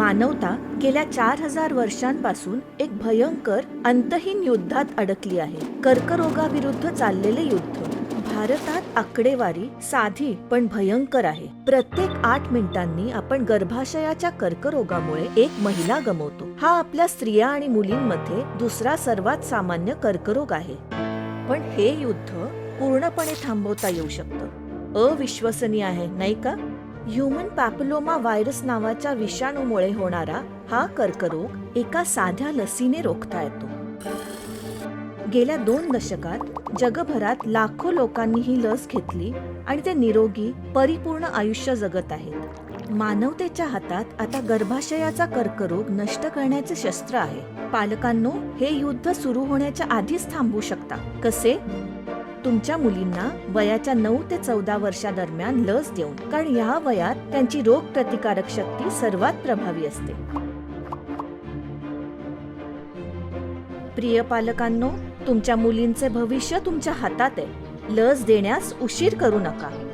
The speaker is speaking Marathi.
मानवता गेल्या चार हजार वर्षांपासून एक भयंकर अंतहीन युद्धात अडकली आहे. कर्करोगाविरुद्ध चाललेले युद्ध. भारतात आकडेवारी साधी पण भयंकर आहे. प्रत्येक आठ मिनिटांनी आपण गर्भाशयाच्या कर्करोगामुळे एक महिला गमवतो. हा आपल्या स्त्रिया आणि मुलींमध्ये दुसरा सर्वात सामान्य कर्करोग आहे. पण हे युद्ध पूर्णपणे थांबवता येऊ शकतं. अविश्वसनीय आहे नाही का? ह्युमन पॅपलोमा व्हायरस नावाच्या विषाणूमुळे होणारा हा कर्करोग एका साध्या लसीने रोखता येतो. गेल्या दोन दशकात जगभरात लाखो लोकांनी ही लस घेतली आणि ते निरोगी परिपूर्ण आयुष्य जगत आहेत. मानवतेच्या हातात आता गर्भाशयाचा कर्करोग नष्ट करण्याचे शस्त्र आहे. पालकांनो हे युद्ध सुरू होण्याच्या आधीच थांबवू शकता. कसे? तुमच्या मुलींना वयाच्या नऊ ते चौदा वर्षादरम्यान लस देऊन कारण या वयात त्यांची रोग प्रतिकारक शक्ती सर्वात प्रभावी असते. प्रिय पालकांनो तुमच्या मुलींचे भविष्य तुमच्या हातात आहे. लस देण्यास उशीर करू नका.